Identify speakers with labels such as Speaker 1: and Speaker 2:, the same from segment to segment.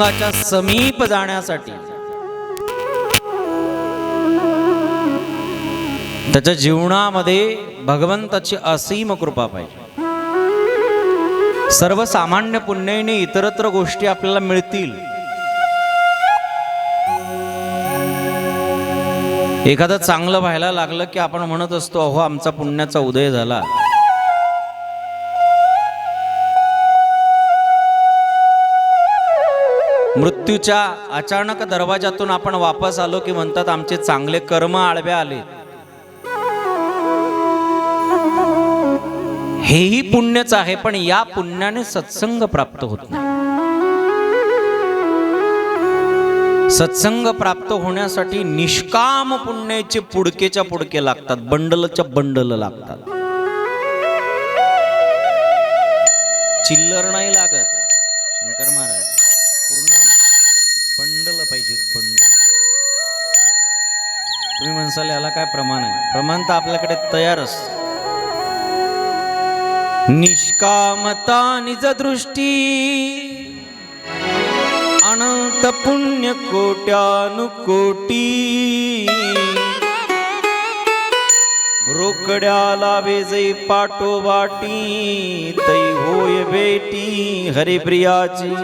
Speaker 1: समीप जाण्यासाठी. त्याच्या जीवनामध्ये भगवंताची असीम कृपा पाहिजे. सर्वसामान्य पुण्याने इतरत्र गोष्टी आपल्याला मिळतील. एखादं चांगलं व्हायला लागलं की आपण म्हणत असतो अहो आमचा पुण्याचा उदय झाला. मृत्यूच्या अचानक दरवाजातून आपण वापस आलो की म्हणतात आमचे चांगले कर्म आळवे आले. हेही पुण्यच आहे पण या पुण्याने सत्संग प्राप्त होत नाही. सत्संग प्राप्त होण्यासाठी निष्काम पुण्याचे पुडकेच्या पुडके लागतात बंडलच्या बंडल लागतात. चिल्लर नाही लागत शंकर महाराज पूर्ण बंडल पाहिजेत बंडल. तुम्ही म्हणसाल याला काय प्रमाण आहे? प्रमाण तर आपल्याकडे तयार असत. निष्कामता निज दृष्टी अनंत पुण्य कोट्यानुकोटी. रोकड्याला वेजई पाटोवाटी तै होय बेटी हरिप्रियाची.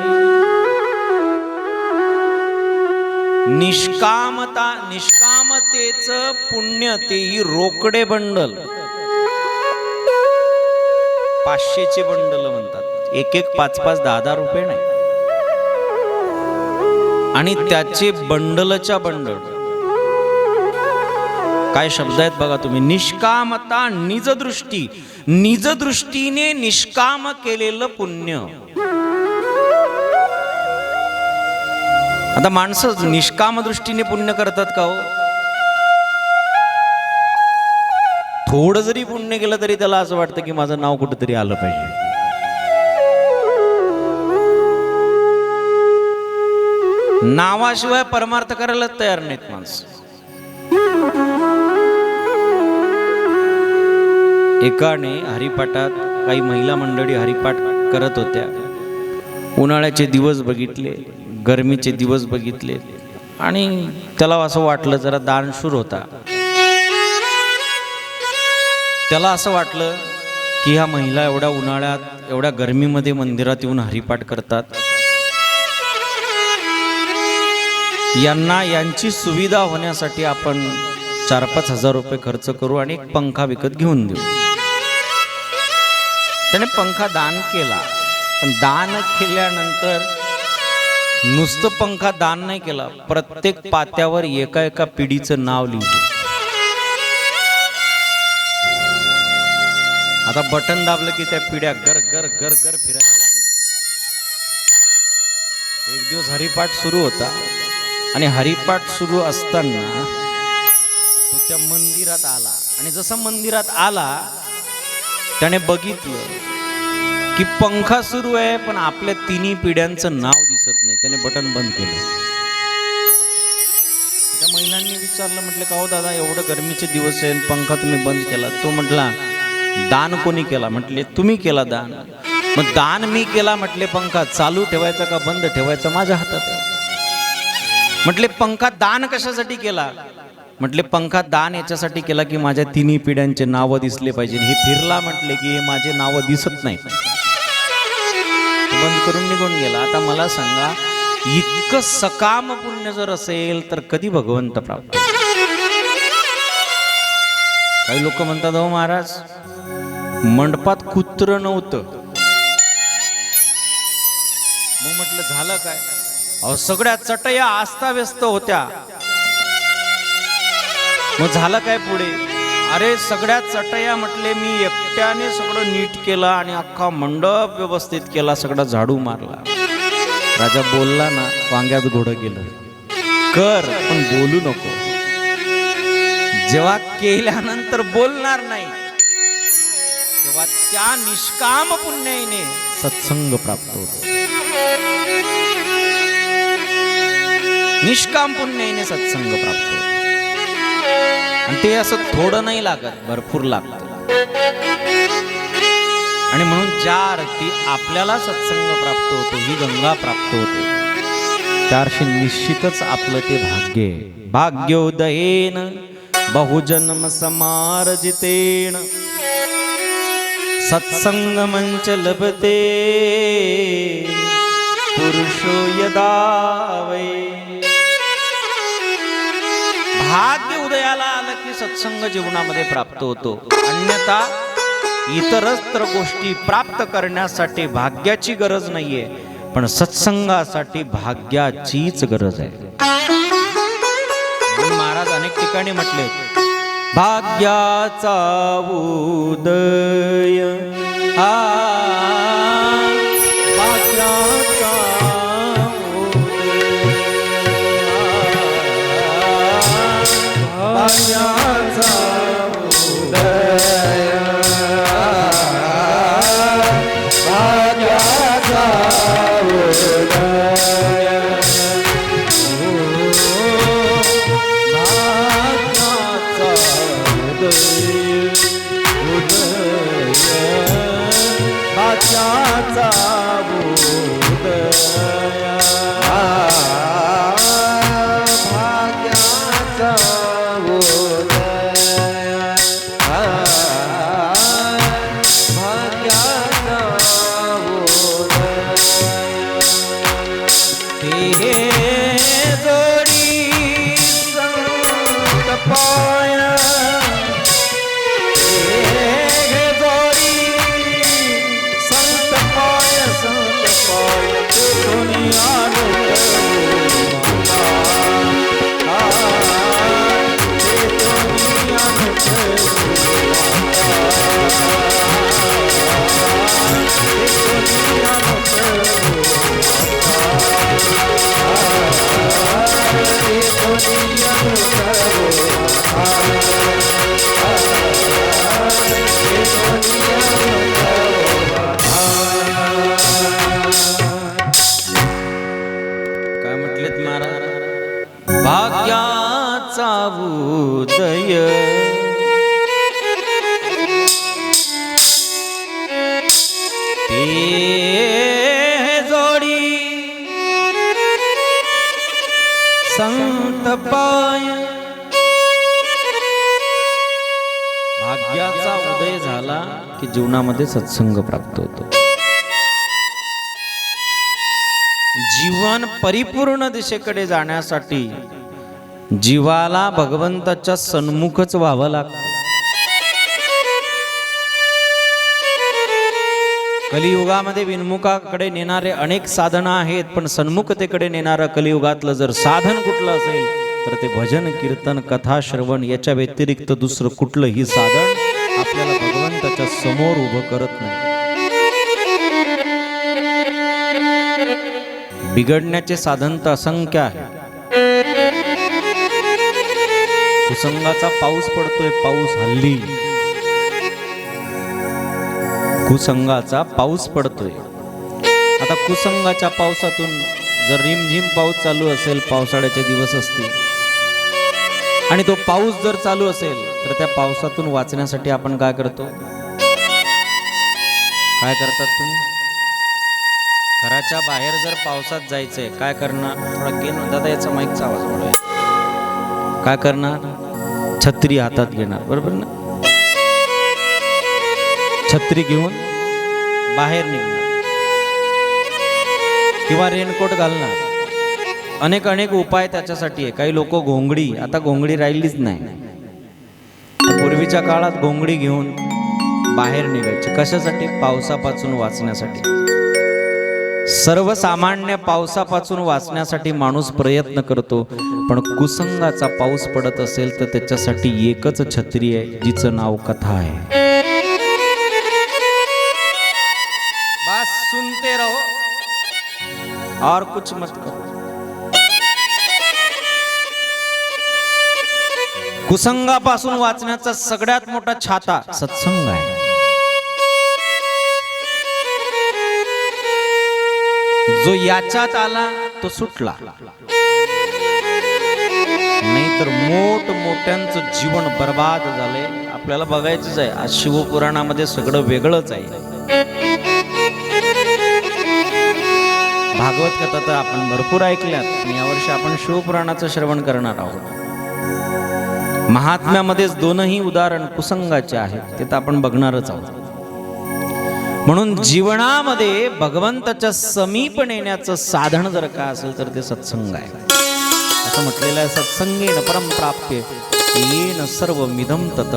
Speaker 1: निष्कामता निष्कामतेच पुण्य तेही रोकडे बंडल. पाचशेचे बंडल म्हणतात. एक एक पाच पाच दहा दहा रुपये नाही. आणि त्याचे बंडलच्या बंडल. काय शब्द आहेत बघा तुम्ही? निष्कामता निजदृष्टी. निजदृष्टीने निष्काम केलेलं पुण्य. आता माणसं निष्काम दृष्टीने पुण्य करतात का हो? थोडं जरी पुण्य केलं तरी त्याला असं वाटतं की माझं नाव कुठेतरी आलं पाहिजे. नावाशिवाय परमार्थ करायला तयार नाहीत माणसं. एकाने हरिपाठात काही महिला मंडळी हरिपाठ करत होत्या. उन्हाळ्याचे दिवस बघितले. गरमीचे दिवस बघितले. आणि त्याला असं वाटलं जरा दानशूर होता. त्याला असं वाटलं की ह्या महिला एवढ्या उन्हाळ्यात एवढ्या गरमीमध्ये मंदिरात येऊन हरिपाठ करतात. यांना यांची सुविधा होण्यासाठी आपण चार पाच हजार रुपये खर्च करू आणि एक पंखा विकत घेऊन देऊ. त्याने पंखा दान केला. पण दान केल्यानंतर नुसतं पंखा दान नाही केला प्रत्येक पात्यावर एका एका पिढीचं नाव लिहिलं. आता बटन दाबलं की त्या पिढ्या गर गर गर गर फिरायला लागल्या. एक दिवस हरिपाठ सुरू होता आणि हरिपाठ सुरू असताना तो त्या मंदिरात आला. आणि जसा मंदिरात आला त्याने बघितलं की पंखा सुरू आहे पण आपल्या तिन्ही पिढ्यांचं नाव त्याने बटन बंद केलं. त्या महिलांनी विचारलं म्हटलं का हो दादा एवढं गरमीचे दिवस आहे पंखा तुम्ही बंद केला. तो म्हटला दान कोणी केला? म्हटले तुम्ही केला दान. मग दान मी केला म्हटले पंखा चालू ठेवायचा का बंद ठेवायचा माझ्या हातात आहे. म्हटले पंखा दान कशासाठी केला? म्हटले पंखा दान याच्यासाठी केला की माझ्या तिन्ही पिढ्यांचे नावं दिसले पाहिजे. हे फिरला म्हटले की हे माझे नावं दिसत नाही बंद करून निघून गेला. आता मला सांगा इतकं सकाम पुण्य जर असेल तर कधी भगवंत प्राप्त काही लोक म्हणतात हो महाराज मंडपात कुत्र नव्हतं. मग म्हटलं झालं काय? अहो सगळ्या चटया आस्ताव्यस्त होत्या. मग झालं काय पुढे? अरे सगळ्या चटया म्हटले मी एकट्याने सगळं नीट केलं आणि अख्खा मंडप व्यवस्थित केला सगळा झाडू मारला. राजा बोलला ना वांग्यात घोडं गेलं. कर पण बोलू नको. जेव्हा केल्यानंतर बोलणार नाही तेव्हा त्या निष्काम पुण्याने सत्संग प्राप्त होतो. निष्काम पुण्याने सत्संग प्राप्त होतो. आणि ते असं थोडं नाही लागत भरपूर लागतं. आणि म्हणून ज्या अर्थी आपल्याला सत्संग प्राप्त होतो ही गंगा प्राप्त होते. त्याशी निश्चितच आपलं ते भाग्य भाग्योदयेन बहुजन्म समार्जितेन. सत्संग मंच लभते. पुरुषो यदा वै. भाग्य उदयाला आलं की सत्संग जीवनामध्ये प्राप्त होतो. अन्यथा इतरत्र गोष्टी प्राप्त करण्यासाठी भाग्याची गरज नाहीये पण सत्संगासाठी भाग्याचीच गरज आहे. महाराज अनेक ठिकाणी म्हटले भाग्याचा उदय आ भाग्याचा याचा उदय झाला की जीवनामध्ये सत्संग प्राप्त होतो. जीवन परिपूर्ण दिशेकडे जाण्यासाठी जीवाला भगवंताच्या सन्मुखच व्हावं लागतं. कलियुगामध्ये विनमुखाकडे नेणारे अनेक साधनं आहेत पण सन्मुखतेकडे नेणारं कलियुगातलं जर साधन कुठलं असेल तर ते भजन कीर्तन कथा श्रवण याच्या व्यतिरिक्त दुसरं कुठलंही साधन आपल्याला भगवंताच्या समोर उभं करत नाही. बिघडण्याचे साधन तर असंख्य आहे. कुसंगाचा पाऊस पडतोय पाऊस हल्ली. कुसंगाचा पाऊस पडतोय. आता कुसंगाच्या पावसातून जर रिमझिम पाऊस चालू असेल पावसाळ्याचे दिवस असतील आणि तो पाऊस जर चालू असेल तर त्या पावसातून वाचण्यासाठी आपण काय करतो? काय करतात तुम्ही? घराच्या बाहेर जर पावसात जायचंय काय करणार? थोडा गेन दादा याचा माईकचा आवाज वाढवाय काय करणार? छत्री हातात घेणार बरोबर ना? छत्री घेऊन बाहेर निघणार. किंवा रेनकोट घालणार. अनेक अनेक उपाय त्याच्यासाठी आहे. काही लोक घोंगडी आता घोंगडी राहिलीच नाही. पूर्वीच्या काळात घोंगडी घेऊन बाहेर निघायचे. कशासाठी? पावसापासून वाचण्यासाठी. सर्वसामान्य पावसापासून वाचण्यासाठी माणूस प्रयत्न करतो पण कुसंगाचा पाऊस पडत असेल तर त्याच्यासाठी एकच छत्री आहे जिचं नाव कथा आहे. बस सुनते रहो. और कुछ मत करो कुसंगापासून वाचण्याचा सगळ्यात मोठा छाता सत्संग आहे. जो याच्यात आला तो सुटला. नाही तर मोठ मोठ्यांचं जीवन बर्बाद झालंय आपल्याला बघायचंच आहे आज शिवपुराणामध्ये सगळं वेगळंच आहे. भागवत कथा तर आपण भरपूर ऐकल्यात. आणि यावर्षी आपण शिवपुराणाचं श्रवण करणार आहोत. महात्म्यामध्येच दोनही उदाहरण कुसंगाचे आहेत. ते तर आपण बघणारच आहोत. म्हणून जीवनामध्ये भगवंताच्या समीप नेण्याचं साधन जर का असेल तर ते सत्संग आहे. असं म्हटलेलं आहे सत्संगेन परम प्राप्य येन सर्व मिदम तत.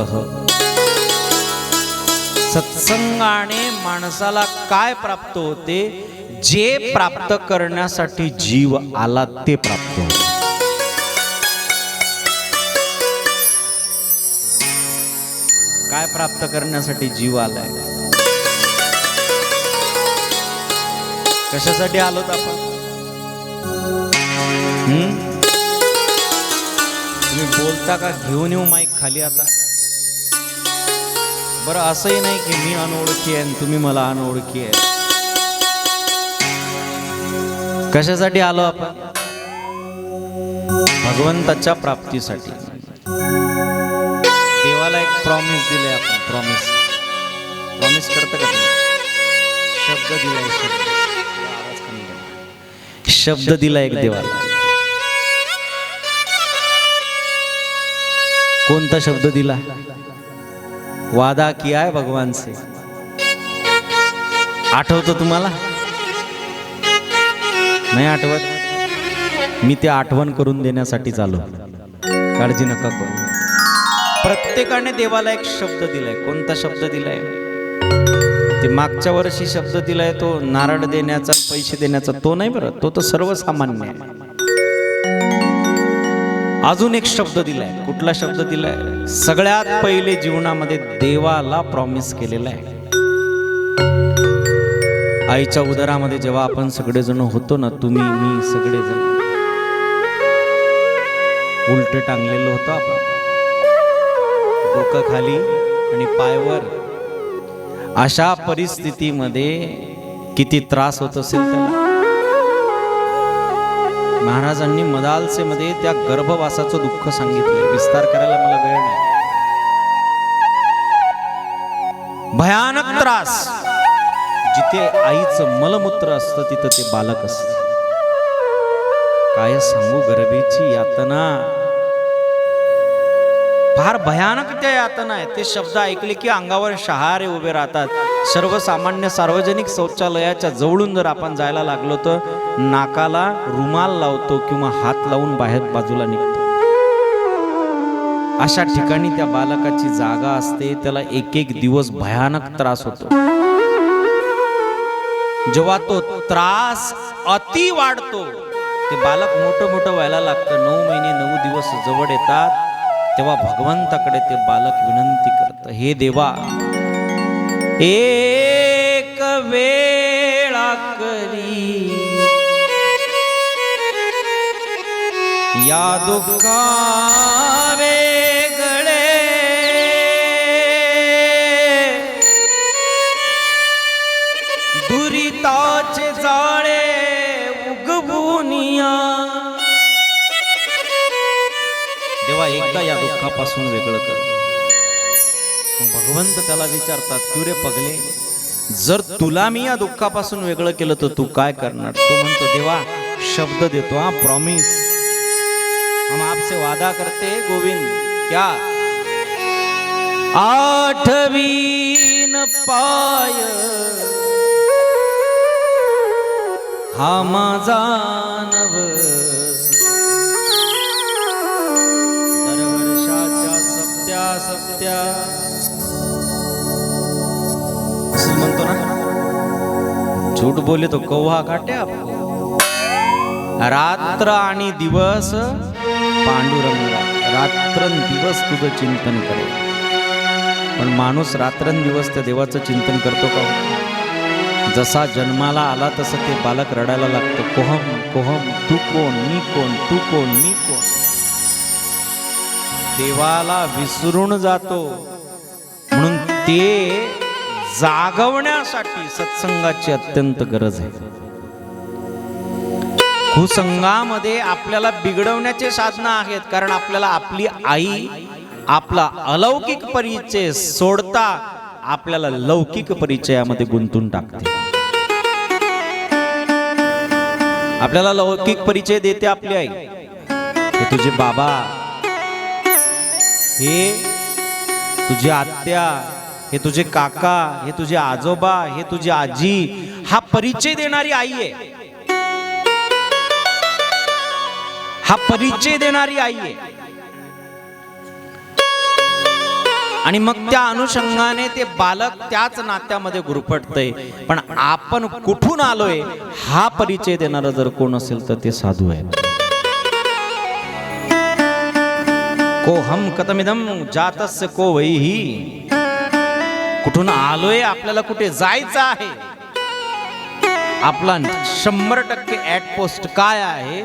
Speaker 1: सत्संगाने माणसाला काय प्राप्त होते? जे प्राप्त करण्यासाठी जीव आला ते प्राप्त होते. काय प्राप्त करण्यासाठी जीव आलाय? कशासाठी आलोत आपण? तुम्ही बोलता का? घेऊन येऊ माईक खाली आता. बरं असंही नाही की मी अनोळखी आहे आणि तुम्ही मला अनोळखी आहे. कशासाठी आलो आपण? भगवंताच्या प्राप्तीसाठी. प्रॉमिस दिले आपण प्रॉमिस प्रॉमिस करतं का शब्द दिलाय शब्द. शब्द दिला एक देवाला. कोणता शब्द दिला? वादा किया है भगवान से आठवतं तुम्हाला? नाही आठवत? मी ते आठवण करून देण्यासाठी चालू. काळजी नका करू. प्रत्येकाने देवाला एक शब्द दिलाय. कोणता शब्द दिलाय? ते मागच्या वर्षी शब्द दिलाय तो नारळ देण्याचा पैसे देण्याचा. तो नाही बरं. तो तर सर्वसामान्य आहे. अजून एक शब्द दिलाय. कुठला शब्द दिलाय? सगळ्यात पहिले जीवनामध्ये देवाला प्रॉमिस केलेला आहे. आईच्या उदरामध्ये जेव्हा आपण सगळेजण होतो ना तुम्ही मी सगळेजण. उलट टांगलेलो होतो आपण. डोकं खाली आणि पायवर अशा परिस्थितीमध्ये किती त्रास होत असेल त्याला? महाराजांनी मदालसेमध्ये त्या गर्भवासाचं दुःख सांगितलं. विस्तार करायला मला वेळ नाही. भयानक त्रास. जिथे आईचं मलमूत्र असतं तिथं ते बालक असत. काय सांगू गर्भेची यातना? फार भयानक त्या यातना आहेत ते शब्द ऐकले की अंगावर शहारे उभे राहतात. सर्वसामान्य सार्वजनिक शौचालयाच्या जवळून जर आपण जायला लागलो तर नाकाला रुमाल लावतो किंवा हात लावून बाहेर बाजूला निघतो. अशा ठिकाणी त्या बालकाची जागा असते. त्याला एक एक दिवस भयानक त्रास होतो. जेव्हा तो त्रास अति वाढतो ते बालक मोठं मोठं व्हायला लागतं. नऊ महिने नऊ दिवस जवळ येतात. तेव्हा भगवंताकडे ते बालक विनंती करत हे देवा एक वेळा करी या दुःखा एकदा वेगळं कर. मग भगवंत त्याला विचारतात क्यू रे पगले? जर तुला मी या दुःखापासून वेगळं केलं तर तू काय करणार? तो म्हणतो देवा शब्द देतो हा प्रॉमिस हम आपसे वादा करते गोविंद क्या? आठवीन पाय. हा माझा नव सत्या। असं म्हणतो ना? झूठ बोले तो कौहा काट्या रात्र आणि दिवस पांडुरंगा. रात्रंदिवस तुझं चिंतन करे. पण माणूस रात्रंदिवस त्या देवाचं चिंतन करतो का? जसा जन्माला आला तसं ते बालक रडायला लागतं. कोहम कोहम तू कोण मी कोण तू कोण मी कोण? देवाला विसरून जातो. म्हणून ते जागवण्यासाठी सत्संगाची अत्यंत गरज आहे. कुसंगामध्ये आपल्याला बिघडवण्याचे साधनं आहेत कारण आपल्याला आपली आई आपला अलौकिक परिचय सोडता आपल्याला लौकिक परिचयामध्ये गुंतून टाकते. आपल्याला लौकिक परिचय देते आपली आई. तुझे बाबा हे तुझी आत्या हे तुझे काका हे तुझे आजोबा हे तुझी आजी हा परिचय देणारी आई आहे. हा परिचय देणारी आई आहे. आणि मग त्या अनुषंगाने ते बालक त्याच नात्यामध्ये गुरफटतय. पण आपण कुठून आलोय हा परिचय देणारा जर कोण असेल तर ते साधू आहे. को हम कतमिदम जातस्य को वैही कुठून आलोय आपल्याला कुठे जायचं आहे? आपला शंभर टक्के ऍट पोस्ट काय आहे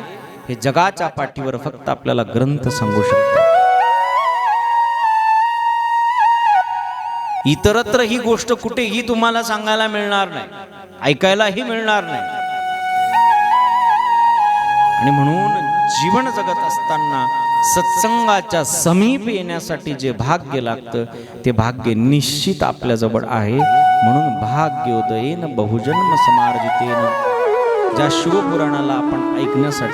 Speaker 1: हे जगाच्या पाठीवर फक्त आपल्याला ग्रंथ सांगू शकतो. इतरत्र ही गोष्ट कुठेही तुम्हाला सांगायला मिळणार नाही ऐकायलाही मिळणार नाही. आणि म्हणून जीवन जगत असताना सत्संगाच्या समीप येण्यासाठी जे भाग्य लागतं ते भाग्य निश्चित आपल्याजवळ आहे. म्हणून भाग्योदयेन बहुजन्म समार्जितेन. ज्या शिवपुराणाला आपण ऐकण्यासाठी